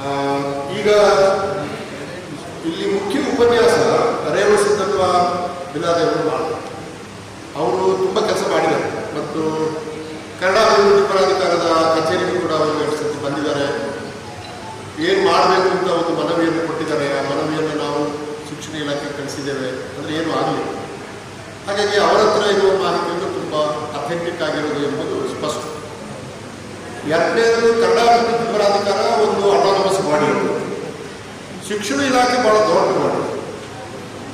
ಆ, ಈಗ ಇಲ್ಲಿ ಮುಖ್ಯ ಉಪನ್ಯಾಸ ರೇವ ಸಿದ್ದಪ್ಪ ಬಿಲಾದೇವರು ಮಾಡಿದ್ರು ಅವರು ತುಂಬ ಕೆಲಸ ಮಾಡಿದ್ದಾರೆ. ಮತ್ತು ಕನ್ನಡ ಅಭಿವೃದ್ಧಿ ಪ್ರಾಧಿಕಾರದ ಕಚೇರಿಗೂ ಕೂಡ ಅವರು ಎರಡು ಬಂದಿದ್ದಾರೆ. ಏನು ಮಾಡಬೇಕು ಅಂತ ಒಂದು ಮನವಿಯನ್ನು ಕೊಟ್ಟಿದ್ದಾರೆ. ಆ ಮನವಿಯನ್ನು ನಾವು ಶಿಕ್ಷಣ ಇಲಾಖೆ ಕಳಿಸಿದ್ದೇವೆ. ಅಂದರೆ ಏನು ಆಗಲಿ. ಹಾಗಾಗಿ ಅವರ ಹತ್ರ ಇರುವ ಮಾಹಿತಿಯನ್ನು ತುಂಬ ಅಥೆಂಟಿಕ್ ಆಗಿರೋದು ಎಂಬುದು ಎರಡನೇದು ಕನ್ನಡ ಅಭಿವೃದ್ಧಿ ಪ್ರಾಧಿಕಾರ ಒಂದು ಅಟಾನಮಸ್ ಬಾಡಿ ಶಿಕ್ಷಣ ಇಲಾಖೆ ಬಹಳ ದೊಡ್ಡ ಬಾಡಿ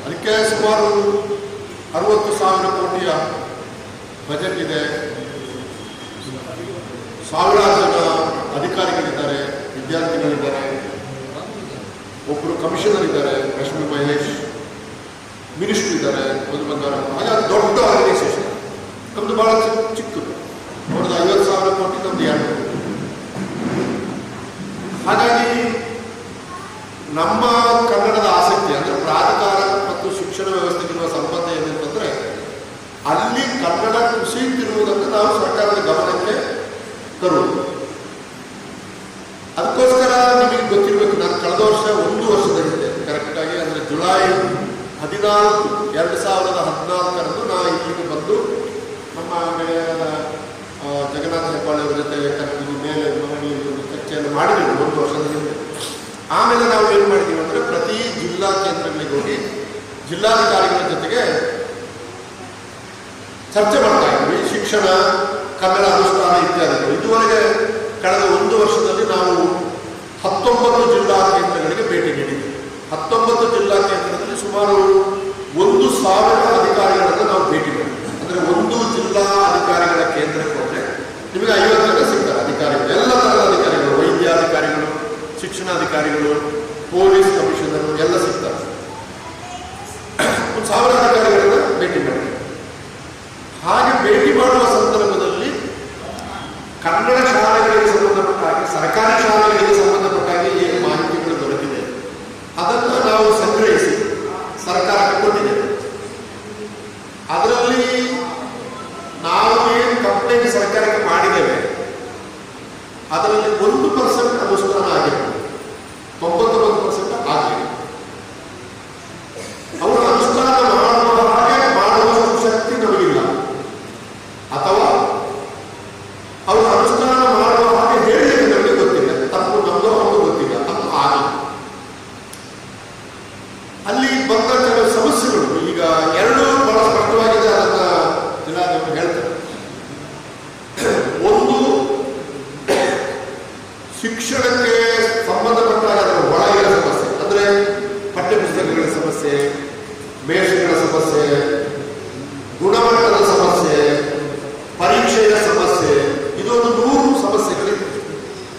ಅದಕ್ಕೆ ಸುಮಾರು ಅರವತ್ತು ಸಾವಿರ ಕೋಟಿಯ ಬಜೆಟ್ ಇದೆ. ಸಾವಿರಾರು ಜನ ಅಧಿಕಾರಿಗಳಿದ್ದಾರೆ, ವಿದ್ಯಾರ್ಥಿಗಳಿದ್ದಾರೆ. ಒಬ್ಬರು ಕಮಿಷನರ್ ಇದ್ದಾರೆ, ರಶ್ಮಿ ಮಹೇಶ್. ಮಿನಿಸ್ಟ್ರಿ ಇದ್ದಾರೆ ಒಂದು ಬಂಗಾರ ಹಾಗೆ ದೊಡ್ಡ ಆರ್ಗನೈಸೇಷನ್ ಹಾಗಾಗಿ ನಮ್ಮ ಕನ್ನಡದ ಆಸಕ್ತಿ ಅಂದರೆ ಪ್ರಾಧಿಕಾರ ಮತ್ತು ಶಿಕ್ಷಣ ವ್ಯವಸ್ಥೆಗಿರುವ ಸಂಬಂಧ ಏನಂತಂದರೆ ಅಲ್ಲಿ ಕನ್ನಡ ಕುಸಿಯುತ್ತಿರುವುದನ್ನು ನಾವು ಸರ್ಕಾರದ ಗಮನಕ್ಕೆ ತರುವುದು. ಅದಕ್ಕೋಸ್ಕರ ನಿಮಗೆ ಗೊತ್ತಿರಬೇಕು, ನಾನು ಕಳೆದ ವರ್ಷ ಒಂದು ವರ್ಷದ ಕರೆಕ್ಟಾಗಿ ಅಂದರೆ ಜುಲೈ ಹದಿನಾಲ್ಕು, ಎರಡು ಸಾವಿರದ ಹದಿನಾಲ್ಕರಂದು ನಾ ವರ್ಷದ ಹಿಂದೆ ಆಮೇಲೆ ನಾವು ಏನು ಮಾಡಿದ್ದೀವಿ ಅಂದರೆ ಪ್ರತಿ ಜಿಲ್ಲಾ ಕೇಂದ್ರಗಳಿಗೆ ಹೋಗಿ ಜಿಲ್ಲಾಧಿಕಾರಿಗಳ ಜೊತೆಗೆ ಚರ್ಚೆ ಮಾಡ್ತಾ ಇದ್ವಿ. ಶಿಕ್ಷಣ, ಕನ್ನಡ ಅನುಷ್ಠಾನ ಇತ್ಯಾದಿಗಳು. ಇದುವರೆಗೆ ಕಳೆದ ಒಂದು ವರ್ಷದಲ್ಲಿ ನಾವು ಹತ್ತೊಂಬತ್ತು ಜಿಲ್ಲಾ ಕೇಂದ್ರಗಳಿಗೆ ಭೇಟಿ ನೀಡಿದ್ದೀವಿ ಹತ್ತೊಂಬತ್ತು ಜಿಲ್ಲಾ ಕೇಂದ್ರದಲ್ಲಿ ಸುಮಾರು ಒಂದು ಸಾವಿರ ಅಧಿಕಾರಿಗಳನ್ನು ನಾವು ಭೇಟಿ ಮಾಡಿದ್ವಿ. ಅಂದರೆ ಒಂದು ಜಿಲ್ಲಾ ಶಿಕ್ಷಣಾಧಿಕಾರಿಗಳು, ಪೊಲೀಸ್ ಕಮಿಷನರ್ ಎಲ್ಲ ಸಿಗ್ತಾರೆ. ಒಂದು ಸಾವಿರ ಅಧಿಕಾರಿಗಳನ್ನ ಭೇಟಿ ಮಾಡಿ. ಹಾಗೆ ಭೇಟಿ ಮಾಡುವ ಸಂದರ್ಭದಲ್ಲಿ ಕನ್ನಡ ಶಾಲೆಗಳಿಗೆ ಸಂಬಂಧಪಟ್ಟ ಹಾಗೆ ಸರ್ಕಾರಿ ಶಾಲೆಗಳಿಗೆ ಸಂಬಂಧಪಟ್ಟ ಹಾಗೆ ಏನು ಮಾಹಿತಿಗಳು ದೊರೆತಿದೆ ಅದನ್ನು ನಾವು ಸಂಗ್ರಹಿಸಿ ಸರ್ಕಾರಕ್ಕೆ ಕೊಟ್ಟಿದೆ. ಅದರಲ್ಲಿ ನಾವು ಏನು ಕಂಪ್ಲೇಂಟ್ ಸರ್ಕಾರಕ್ಕೆ ಮಾಡಿದ್ದೇವೆ, ಅದರಲ್ಲಿ ಒಂದು ಪರ್ಸೆಂಟ್ ಅನುಷ್ಠಾನ ಆಗಿದೆ ശിക്ഷകൾക്ക് സംബന്ധപ്പെട്ട